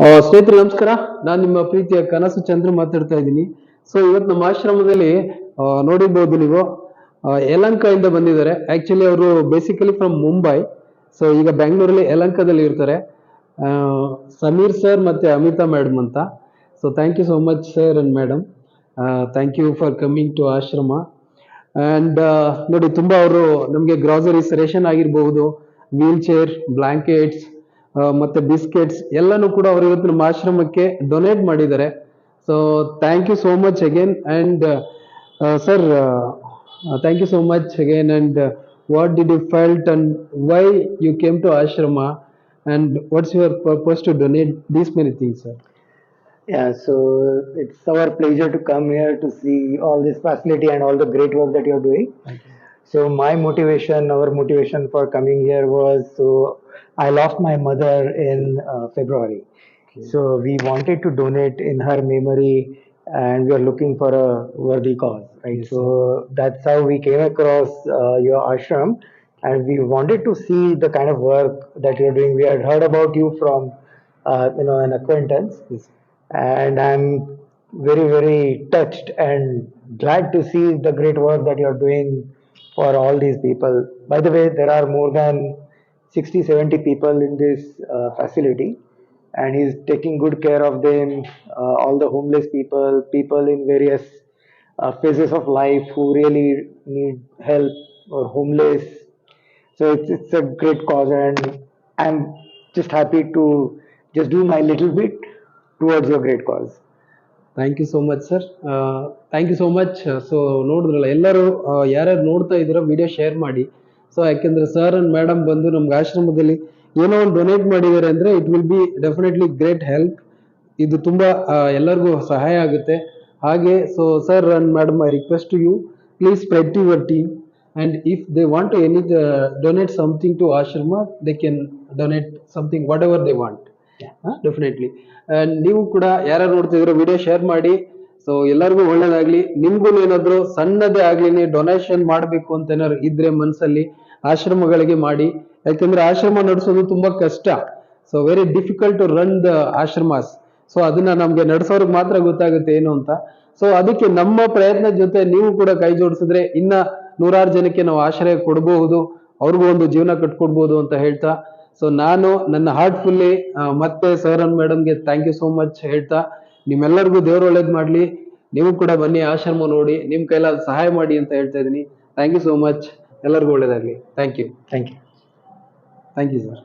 ಸ್ನೇಹಿತರೆ, ನಮಸ್ಕಾರ. ನಾನು ನಿಮ್ಮ ಪ್ರೀತಿಯ ಕನಸು ಚಂದ್ರ ಮಾತಾಡ್ತಾ ಇದ್ದೀನಿ. ಸೊ ಇವತ್ತು ನಮ್ಮ ಆಶ್ರಮದಲ್ಲಿ ನೋಡಿರ್ಬೋದು ನೀವು ಯಲಂಕ ಬಂದಿದ್ದಾರೆ. ಆಕ್ಚುಲಿ ಅವರು ಬೇಸಿಕಲಿ ಫ್ರಮ್ ಮುಂಬೈ ಸೊ ಈಗ ಬೆಂಗಳೂರಲ್ಲಿ ಯಲಂಕದಲ್ಲಿ ಇರ್ತಾರೆ. ಸಮೀರ್ ಸರ್ ಮತ್ತೆ ಅಮಿತಾ ಮೇಡಮ್ ಅಂತ. So thank you so much sir and madam thank you for coming to ashram. And ನೋಡಿ, ತುಂಬಾ ಅವರು ನಮಗೆ ಗ್ರಾಸರೀಸ್ ರೇಷನ್ ಆಗಿರಬಹುದು ವೀಲ್ ಚೇರ್ ಬ್ಲಾಂಕೆಟ್ಸ್ ಮತ್ತೆ ಬಿಸ್ಕೆಟ್ಸ್ ಎಲ್ಲಾನು ಕೂಡ ಅವರು ಇವತ್ತು ನಮ್ಮ ಆಶ್ರಮಕ್ಕೆ ಡೊನೇಟ್ ಮಾಡಿದ್ದಾರೆ. So thank you so much again and sir thank you so much again and what did you felt and why you came to ashram and what's your purpose to donate these many things sir Yeah, so it's our pleasure to come here to see all this facility and all the great work that you're doing. So my motivation, our motivation for coming here was so I lost my mother in uh, February. So we wanted to donate in her memory and we are looking for a worthy cause, right? so that's how we came across uh, your ashram and we wanted to see the kind of work that you're doing. We had heard about you from, uh, you know, an acquaintance and I'm very, very touched and glad to see the great work that you're doing for all these people. By the way, there are more than 60, 70 people in this uh, facility, and he's taking good care of them, uh, all the homeless people, people in various uh, phases of life who really need help or homeless. So it's, it's a great cause, and I'm just happy to just do my little bit towards your great cause. Thank you so much sir thank you so much so ನೋಡಿದ್ರಲ್ಲ, ಎಲ್ಲರೂ ಯಾರ್ಯಾರು ನೋಡ್ತಾ ಇದ್ದೀರೋ video share ಮಾಡಿ. So ಯಾಕೆಂದ್ರೆ sir and madam ಬಂದು ನಮ್ಗೆ ಆಶ್ರಮದಲ್ಲಿ ಏನೋ ಒಂದು ಡೊನೇಟ್ ಮಾಡಿದ್ದಾರೆ ಅಂದರೆ it will be definitely great help ಇದು ತುಂಬ ಎಲ್ಲರಿಗೂ ಸಹಾಯ ಆಗುತ್ತೆ. ಹಾಗೆ so sir and madam I request you please spread to your team and if they want to any donate something to ashram they can donate something whatever they want definitely ನೀವು ಕೂಡ ಯಾರ್ಯಾರು ನೋಡ್ತಿದ್ರು ವಿಡಿಯೋ ಶೇರ್ ಮಾಡಿ. So ಎಲ್ಲರಿಗೂ ಒಳ್ಳೇದಾಗ್ಲಿ. ನಿಮ್ಗೂ ಏನಾದ್ರು ಸಣ್ಣದೇ ಆಗ್ಲಿ ಡೊನೇಷನ್ ಮಾಡಬೇಕು ಅಂತ ಏನಾದ್ರು ಇದ್ರೆ ಮನಸ್ಸಲ್ಲಿ ಆಶ್ರಮಗಳಿಗೆ ಮಾಡಿ. ಯಾಕೆಂದ್ರೆ ಆಶ್ರಮ ನಡೆಸೋದು ತುಂಬಾ ಕಷ್ಟ. So very difficult to run the ashrams. So ಅದನ್ನ ನಮ್ಗೆ ನಡೆಸೋರಿಗೆ ಮಾತ್ರ ಗೊತ್ತಾಗುತ್ತೆ ಏನು ಅಂತ. ಸೊ ಅದಕ್ಕೆ ನಮ್ಮ ಪ್ರಯತ್ನ ಜೊತೆ ನೀವು ಕೂಡ ಕೈ ಜೋಡಿಸಿದ್ರೆ ಇನ್ನ ನೂರಾರು ಜನಕ್ಕೆ ನಾವು ಆಶ್ರಯ ಕೊಡಬಹುದು ಅವ್ರಿಗೂ ಒಂದು ಜೀವನ ಕಟ್ಕೊಡ್ಬೋದು ಅಂತ ಹೇಳ್ತಾ. ಸೊ ನಾನು ನನ್ನ ಹಾರ್ಟ್ಫುಲ್ಲಿ ಮತ್ತೆ ಸರ್ ಅಂಡ್ ಮೇಡಮ್ಗೆ ಥ್ಯಾಂಕ್ ಯು ಸೋ ಮಚ್ ಹೇಳ್ತಾ ನಿಮ್ಮೆಲ್ಲರಿಗೂ ದೇವ್ರು ಒಳ್ಳೇದು ಮಾಡಲಿ. ನೀವು ಕೂಡ ಬನ್ನಿ ಆಶ್ರಮ ನೋಡಿ ನಿಮ್ಮ ಕೈಲಾದ ಸಹಾಯ ಮಾಡಿ ಅಂತ ಹೇಳ್ತಾ ಇದ್ದೀನಿ. ಥ್ಯಾಂಕ್ ಯು ಸೋ ಮಚ್ ಎಲ್ಲರಿಗೂ ಒಳ್ಳೇದಾಗಲಿ. Thank you thank you thank you sir